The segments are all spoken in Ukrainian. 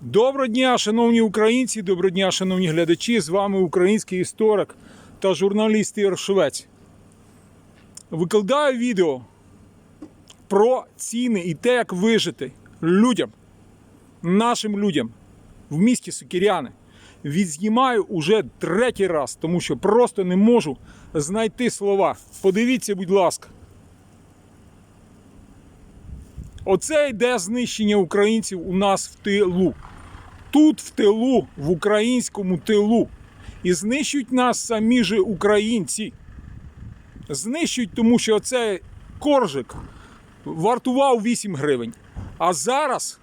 Доброго дня, шановні українці, доброго дня, шановні глядачі. З вами український історик та журналіст Ігор Швець. Викладаю відео про ціни і те, як вижити людям, нашим людям в місті Сокіряни. Відзнімаю уже третій раз, тому що просто не можу знайти слова. Подивіться, будь ласка. Оце йде знищення українців у нас в тилу. Тут в тилу, в українському тилу. І знищують нас самі же українці. Знищують, тому що цей коржик вартував 8 гривень, а зараз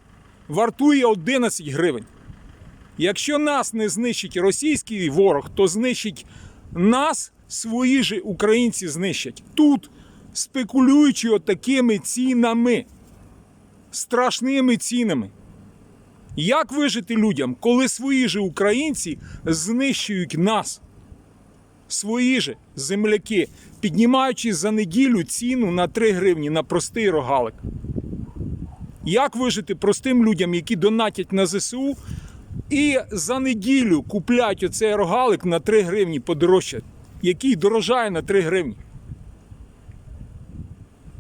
вартує 11 гривень. Якщо нас не знищить російський ворог, то знищить нас свої ж українці знищать. Тут спекулюючи отакими цінами страшними цінами. Як вижити людям, коли свої ж українці знищують нас? Свої ж земляки, піднімаючи за неділю ціну на 3 гривні на простий рогалик. Як вижити простим людям, які донатять на ЗСУ, і за неділю куплять оцей рогалик на 3 гривні подорожче, який дорожає на 3 гривні?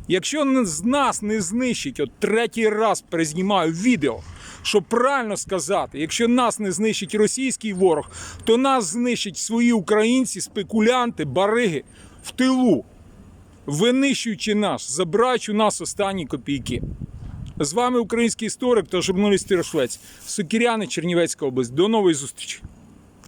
Якщо з нас не знищить, от третій раз перезнімаю відео, щоб правильно сказати, якщо нас не знищить російський ворог, то нас знищать свої українці, спекулянти, бариги в тилу, винищуючи нас, забираючи у нас останні копійки. З вами український історик та журналіст Ігор Швець. Сокіряни, Чернівецька область. До нової зустрічі!